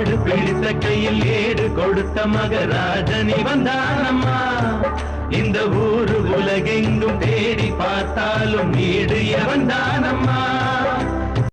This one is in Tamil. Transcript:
மாடு பிடித்த கையில் ஏடு கொடுத்த மகராஜனி வந்தானம்மா இந்த ஊரு உலகெங்கும் தேடி பார்த்தாலும் நீடு எவன் தானம்மா